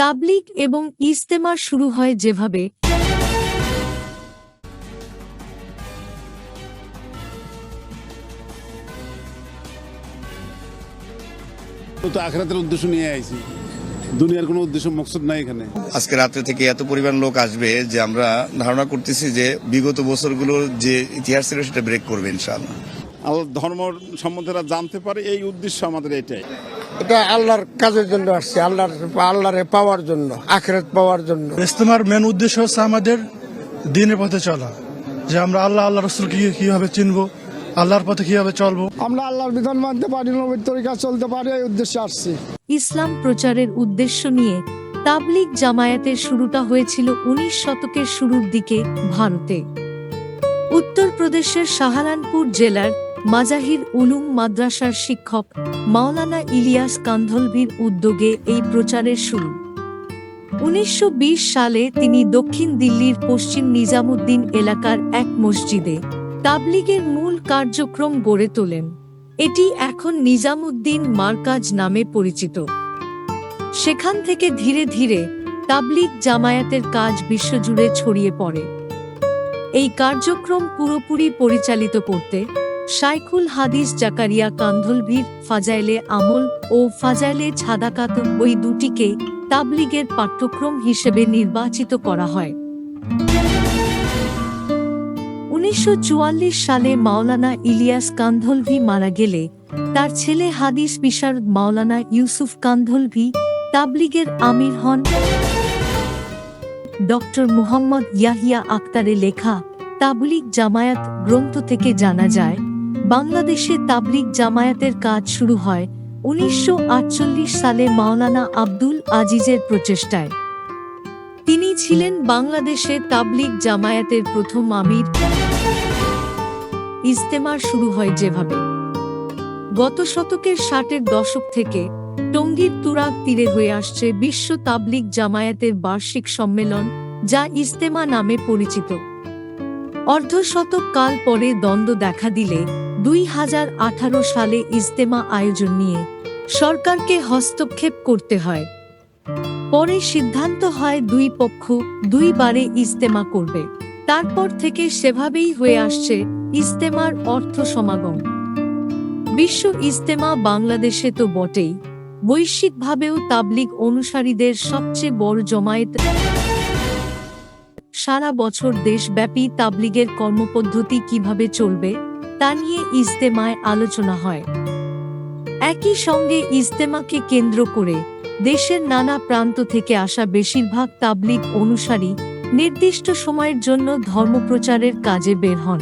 তাবলিগ এবং ইজতেমা শুরু হয় যেভাবে। তো আখরাতের উদ্দেশ্য নিয়ে আইছি। দুনিয়ার কোনো উদ্দেশ্য মকসদ নাই এখানে। আজকে রাত্রে থেকে এত পরিমাণ লোক আসবে যে আমরা ধারণা করতেছি যে বিগত বছরগুলোর যে ইতিহাস ছিল সেটা ব্রেক করবে ইনশাআল্লাহ। আল্লাহ ধর্ম সম্বন্ধে জানতে পারে এই উদ্দেশ্য আমাদের এটাই। এটা আল্লাহর কাজের জন্য আসছে আল্লাহর আল্লাহরে পাওয়ার জন্য আখেরাত পাওয়ার জন্য। ইস্তেমার মেন উদ্দেশ্য হচ্ছে আমাদের দিনের পথে চলা যে আমরা আল্লাহ আল্লাহ রসুলকে কীভাবে চিনব আল্লাহর পথে কীভাবে চলবো। আমরা আল্লাহর বিধান মানতে পারি নবীর তরিকা চলতে পারি এই উদ্দেশ্যে আসছি। ইসলাম প্রচারের উদ্দেশ্য নিয়ে তাবলিগ জামায়াতের শুরুটা হয়েছিল উনিশ শতকের শুরুর দিকে ভারতে। উত্তরপ্রদেশের সাহারানপুর জেলার মাজাহির উলুম মাদ্রাসার শিক্ষক মাওলানা ইলিয়াস কান্ধলভির উদ্যোগে এই প্রচারের শুরু। উনিশশো বিশ সালে তিনি দক্ষিণ দিল্লির পশ্চিম নিজামুদ্দিন এলাকার এক মসজিদে তাবলিগের মূল কার্যক্রম গড়ে তোলেন। এটি এখন নিজামুদ্দিন মার্কাজ নামে পরিচিত। সেখান থেকে ধীরে ধীরে তাবলিগ জামায়াতের কাজ বিশ্বজুড়ে ছড়িয়ে পড়ে। এই কার্যক্রম পুরোপুরি পরিচালিত করতে শাইখুল হাদিস জাকারিয়া কান্ধলভির ফাজাইলে আমল ও ফাজাইলে ছাদাকাত ওই দুটিকে তাবলিগের পাঠ্যক্রম হিসেবে নির্বাচিত করা হয়। উনিশশো চুয়াল্লিশ সালে মাওলানা ইলিয়াস কান্ধলভি মারা গেলে তার ছেলে হাদিস বিশারদ মাওলানা ইউসুফ কান্ধলভি তাবলিগের আমির হন। ডক্টর মুহাম্মদ ইয়াহিয়া আক্তারে লেখা তাবলিগ জামায়াত গ্রন্থ থেকে জানা যায় বাংলাদেশে তাবলিগ জামায়াতের কাজ শুরু হয় উনিশশো আটচল্লিশ সালে মাওলানা আব্দুল আজিজের প্রচেষ্টায়। তিনি ছিলেন বাংলাদেশে তাবলিগ জামায়াতের প্রথম আমির। ইজতেমার শুরু হয় যেভাবে। গত শতকের ষাটের দশক থেকে টঙ্গীর তুরাগ তীরে হয়ে আসছে বিশ্ব তাবলিগ জামায়াতের বার্ষিক সম্মেলন, যা ইজতেমা নামে পরিচিত। অর্ধশতক কাল পরে দ্বন্দ্ব দেখা দিলে দুই হাজার আঠারো সালে ইজতেমা আয়োজন নিয়ে সরকারকে হস্তক্ষেপ করতে হয়। পরে সিদ্ধান্ত হয় দুই পক্ষ দুইবারে ইজতেমা করবে। তারপর থেকে সেভাবেই হয়ে আসছে ইজতেমার অর্থ সমাগম। বিশ্ব ইজতেমা বাংলাদেশে তো বটেই। বৈশ্বিকভাবেও তাবলিগ অনুসারীদের সবচেয়ে বড় জমায়েত। সারা বছর দেশব্যাপী তাবলিগের কর্মপদ্ধতি কীভাবে চলবে? তা নিয়ে ইজতেমায় আলোচনা হয়। একই সঙ্গে ইজতেমাকে কেন্দ্র করে দেশের নানা প্রান্ত থেকে আসা বেশিরভাগ তাবলিগ অনুসারী নির্দিষ্ট সময়ের জন্য ধর্মপ্রচারের কাজে বের হন।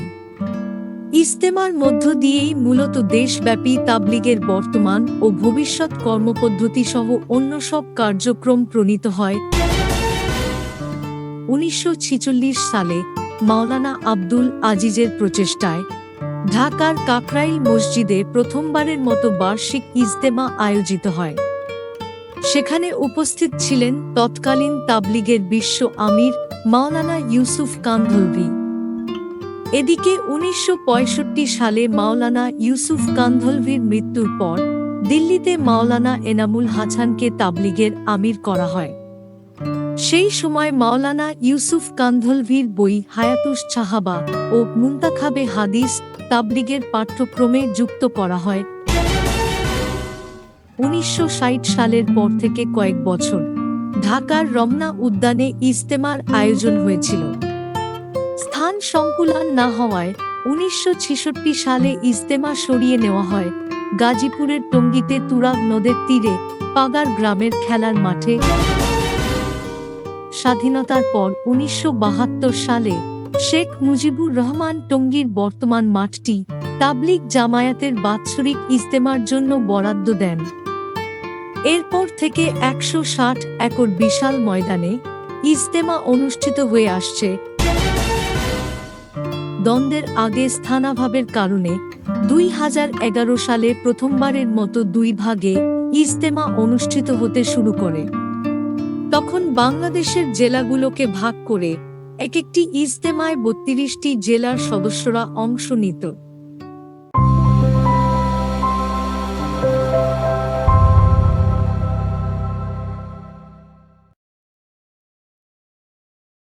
ইজতেমার মধ্য দিয়েই মূলত দেশব্যাপী তাবলিগের বর্তমান ও ভবিষ্যৎ কর্মপদ্ধতি সহ অন্য সব কার্যক্রম প্রণীত হয়। উনিশশো সালে মাওলানা আব্দুল আজিজের প্রচেষ্টায় ঢাকার কাকরাইল মসজিদে প্রথমবারের মতো বার্ষিক ইজতেমা আয়োজিত হয়। সেখানে উপস্থিত ছিলেন তৎকালীন তাবলিগের বিশ্ব আমির মাওলানা ইউসুফ কান্ধলভি। এদিকে উনিশশো পঁয়ষট্টি সালে মাওলানা ইউসুফ কান্ধলভির মৃত্যুর পর দিল্লিতে মাওলানা এনামুল হাসানকে তাবলিগের আমির করা হয়। সেই সময় মাওলানা ইউসুফ কান্ধলভির বই হায়াতুস সাহাবা ও মুন্তাখাবে হাদিস তাবলিগের পাঠ্যক্রমে যুক্ত করা হয়। উনিশশো ষাট সালের পর থেকে কয়েক বছর ঢাকার রমনা উদ্যানে ইজতেমার আয়োজন হয়েছিল। স্থান সংকুলান না হওয়ায় উনিশশো সালে ইজতেমা সরিয়ে নেওয়া হয় গাজীপুরের টঙ্গীতে তুরাগ নদের তীরে পাগার গ্রামের খেলার মাঠে। স্বাধীনতার পর উনিশশো বাহাত্তর সালে শেখ মুজিবুর রহমান টঙ্গীর বর্তমান মাঠটি তাবলিগ জামায়াতের বাৎসরিক ইজতেমার জন্য বরাদ্দ দেন। এরপর থেকে একশো ষাট একর বিশাল ময়দানে ইজতেমা অনুষ্ঠিত হয়ে আসছে। দ্বন্দ্বের আগে স্থানাভাবের কারণে দুই হাজার এগারো সালে প্রথমবারের মতো দুই ভাগে ইজতেমা অনুষ্ঠিত হতে শুরু করে। তখন বাংলাদেশের জেলাগুলোকে ভাগ করে এক একটি ইজতেমায় বত্রিশটি জেলার সদস্যরা অংশ নিত।